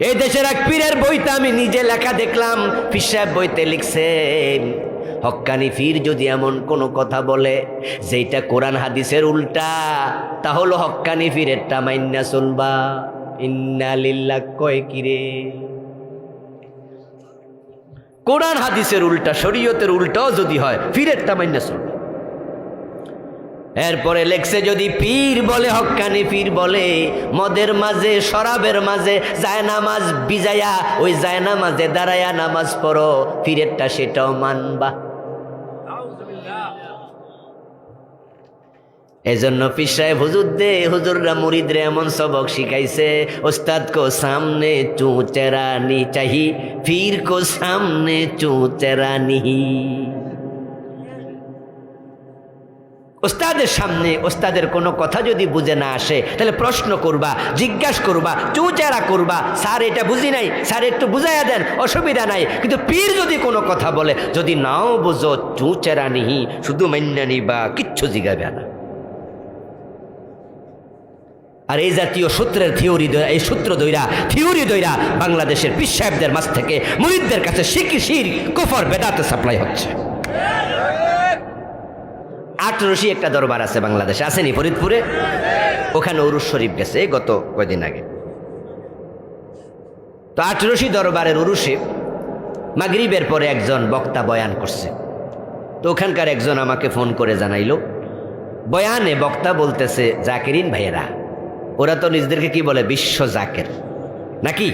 এই দেশের এক পীরের বইতে আমি নিজে লেখা দেখলাম সাহেব বইতে লিখছে হক্কানি ফির যদি এমন কোনো কথা বলে যেটা কোরআন হাদিসের উল্টা তাহলে হক্কানি ফিরেরটা মাইন্না চলবা ইন্না লিল্লাহ, কয় কিরে কোরআন হাদিসের উল্টা, শরীয়তের উল্টাও যদি হয় ফিরেরটা মাইন্না চলবা এরপরে লেখছে, যদি পীর বলে হক্কানি পীর বলে, মদের মাঝে, শরাবের মাঝে, যায় নামাজ বিজায়া, ওই যায় নামাজে দাঁড়ায়া নামাজ পড়ো, পীরেরটা সেটাও মানবা। এজন্য পীর সাহেব হুজুর দে হুজুররা মুরিদরে এমন সবক শিখাইছে ওস্তাদ কো সামনে চু চেরানি চাহি পীর কো সামনে চু চেরানি ওস্তাদের সামনে ওস্তাদের কোনো কথা যদি বুঝে না আসে, তাহলে প্রশ্ন করবা, জিজ্ঞাসা করবা, চুচারা করবা, স্যার, এটা বুঝি নাই, স্যার, একটু বুঝাইয়া দেন, অসুবিধা নাই। কিন্তু পীর যদি কোনো কথা বলে, যদি নাও বুঝো, চুচেরা নিহি, শুধু মান্য নিবা, কিচ্ছু জিগাবে না। আর এই জাতীয় সূত্রের থিওরি এই সূত্র দইরা, থিওরি দইরা বাংলাদেশের পীর সাহেবদের মাছ থেকে মুরিদদের কাছে শিকি শির কুফর বেদাতে সাপ্লাই হচ্ছে। আটরশি একটা দরবার আছে বাংলাদেশে। আসেনি ফরিদপুরে? ওখানে অরুষ শরীফ গেছে গত কয়দিন আগে। তো আটরশি দরবারের উরুষে মাগরিবের পরে একজন বক্তা বয়ান করছে। তো ওখানকার একজন আমাকে ফোন করে জানাইলো, বয়ানে বক্তা বলতেছে জাকিরিন ভাইয়েরা, ওরা তো নিজেদেরকে কি বলে বিশ্ব জাকের? নাকি?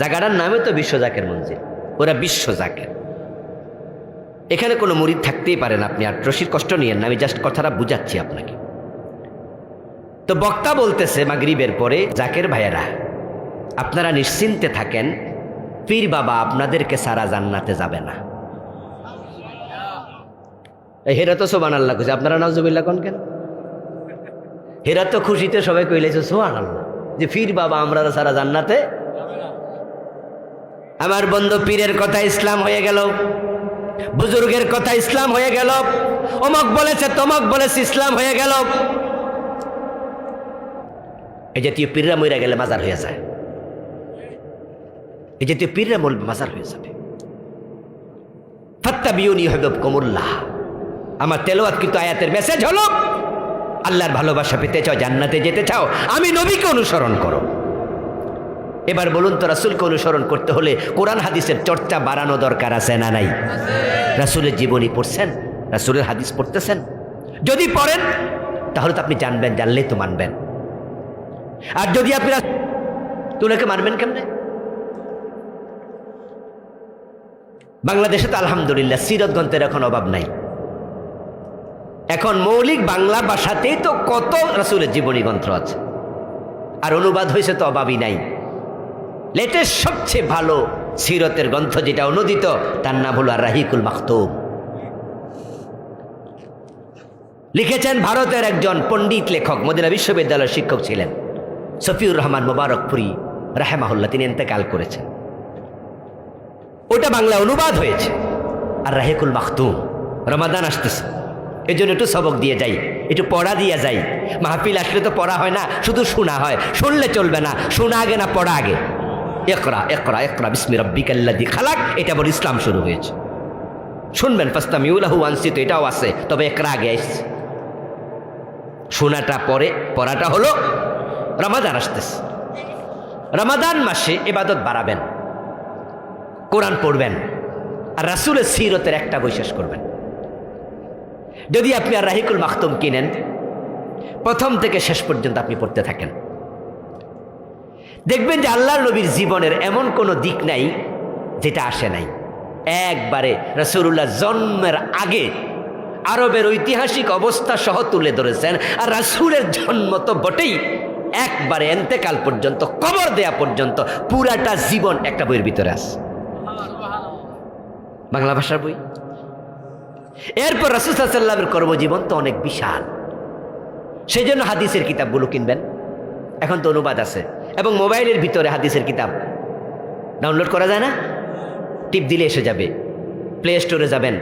জাগারার নামে তো বিশ্ব জাকের মঞ্জিল, ওরা বিশ্ব জাকের। এখানে কোনো মুরিদ থাকতেই পারেন আপনি আর রশির কষ্ট নিয়েন না, আমি জাস্ট কথাটা বুঝাচ্ছি আপনাকে। তো বক্তা বলতেছে মাগরিবের পরে, জাকের ভাইয়েরা, আপনারা নিশ্চিন্তে থাকেন, পীর বাবা আপনাদেরকে সারা জান্নাতে যাবে না। হেরা তো সোবান আল্লাহ খুশি। আপনারা নাও নাজুবিল্লা কন কেন? হেরা তো খুশিতে সবাই কইলেছে সোহান আল্লাহ যে ফির বাবা আমরা সারা জান্নাতে আমার বন্ধু পীরের কথা ইসলাম হয়ে গেল। বুজুর্গের কথা ইসলাম হয়ে গেল। অমক বলেছে, তমক বলেছে, ইসলাম হয়ে গেল। এই জাতীয় পীররা মইরা গেলে মাজার হয়ে যায়। এই জাতীয় পীররা মরবে মাজার হয়ে যাবে। ফাত্তা বিউনি হবেব কমুল্লাহ আমার তেলোয়াত কিন্তু আয়াতের মেসেজ হলো, আল্লাহর ভালোবাসা পেতে চাও, জান্নাতে যেতে চাও, আমি নবীকে অনুসরণ করো। এবার বলুন তো, রাসুলকে অনুসরণ করতে হলে কোরআন হাদিসের চর্চা বাড়ানো দরকার আছে না নাই? রাসুলের জীবনী পড়ছেন? রাসুলের হাদিস পড়তেছেন? যদি পড়েন, তাহলে তো আপনি জানবেন, জানলেই তো মানবেন। আর যদি আপনি তুনাকে মানবেন কেমনে? বাংলাদেশে তো আলহামদুলিল্লাহ সিরত গ্রন্থের এখন অভাব নাই। এখন মৌলিক বাংলা ভাষাতেই তো কত রাসুলের জীবনী গ্রন্থ আছে। আর অনুবাদ হয়েছে তো অভাবই নাই। লেটেস্ট সবচেয়ে ভালো সিরতের গ্রন্থ যেটা অনুদিত, তার নাম হলো রাহিকুল মাখতুম। লিখেছেন ভারতের একজন পণ্ডিত লেখক, মদিনা বিশ্ববিদ্যালয়ের শিক্ষক ছিলেন সফিউর রহমান মোবারকপুরি, রাহেমাহুল্লাহ, তিনি এতেকাল করেছেন। ওটা বাংলা অনুবাদ হয়েছে আর রাহেকুল মাখতুম। রমাদান আসতেছে এই জন্য একটু সবক দিয়ে যাই, একটু পড়া দিয়ে যাই। মাহফিল আসলে তো পড়া হয় না, শুধু শোনা হয়, শুনলে চলবে না, শোনা আগে না পড়া আগে? একরা একরা একরা বিসমি রব্বিকাল্লাদি খালাক। এটা বলে ইসলাম শুরু হয়েছে। শুনবেন ফাস্তা মিউলাহু আনসিত, এটাও আছে, তবে একরা আগে আসছে। শোনাটা পরে, পড়াটা হলো রমাদান আসতেছে। রমাদান মাসে এবাদত বাড়াবেন, কোরআন পড়বেন, আর রাসুলের সিরতের একটা বই শেষ করবেন। যদি আপনি আর রাহিকুল মাখতুম কিনেন, প্রথম থেকে শেষ পর্যন্ত আপনি পড়তে থাকেন। দেখবেন যে আল্লাহ নবীর জীবনের এমন কোনো দিক নাই যেটা আসে নাই। একবারে রসুল্লাহ জন্মের আগে আরবের ঐতিহাসিক অবস্থা সহ তুলে ধরেছেন, আর রাসুলের জন্ম তো বটেই। একবারে এন্তেকাল পর্যন্ত, কবর দেয়া পর্যন্ত পুরাটা জীবন একটা বইয়ের ভিতরে আছে। বাংলা ভাষার বই? এরপর রাসুসাল্লামের কর্মজীবন তো অনেক বিশাল। সেই জন্য হাদিসের কিতাবগুলো কিনবেন। এখন তো অনুবাদ আছে। এবং মোবাইলের ভিতরে হাদিসের কিতাব। ডাউনলোড করা যায় না? টিপ দিলে এসে যাবে। প্লে স্টোরে যাবেন।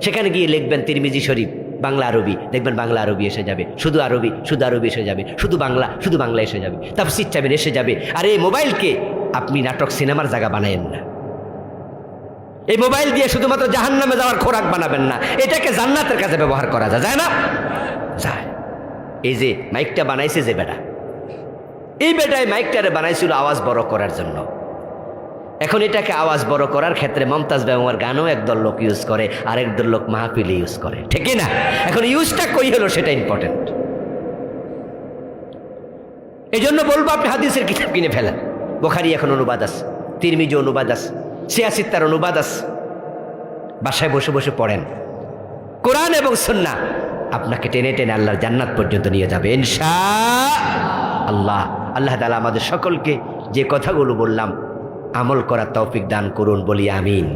সেখানে গিয়ে লিখবেন তিরমিজি শরীফ, বাংলা আরবি। দেখবেন বাংলা আরবি এসে যাবে। শুধু আরবি শুধু আরবি এসে যাবে। শুধু বাংলা শুধু বাংলা এসে যাবে। তারপর সিট চাবেন, এসে যাবে। আর এই মোবাইলকে আপনি নাটক, সিনেমার জায়গা বানায়েন না। এই মোবাইল দিয়ে শুধুমাত্র জাহান নামে যাওয়ার খোরাক বানাবেন না। এটাকে জান্নাতের কাছে ব্যবহার করা যায়। যায় না? যায়। এই যে, মাইকটা বানাইছে যে বেটা। এই বেটায় মাইকটারে বানাইছিল আওয়াজ বড় করার জন্য। এখন এটাকে আওয়াজ বড় করার ক্ষেত্রে মমতাজ বেগমের গানও একদল লোক ইউজ করে আর একদল লোক মাহফিলে ইউজ করে। ঠিক না? এখন ইউজটা কই হলো সেটা ইম্পর্টেন্ট এই জন্য বলব আপনি হাদিসের কিতাব কিনে ফেলেন। বোখারি এখন অনুবাদ আছে, তিরমিজি অনুবাদ আছে সিয়াসিত্তার অনুবাদ আছে। বাসায় বসে বসে পড়েন। কোরআন এবং সন্না আপনাকে টেনে টেনে আল্লাহর জান্নাত পর্যন্ত নিয়ে যাবে। ইনশা আল্লাহ। আল্লাহ তালা আমাদের সকলকে যে কথাগুলো বললাম আমল করার তৌফিক দান করুন বলি আমিন।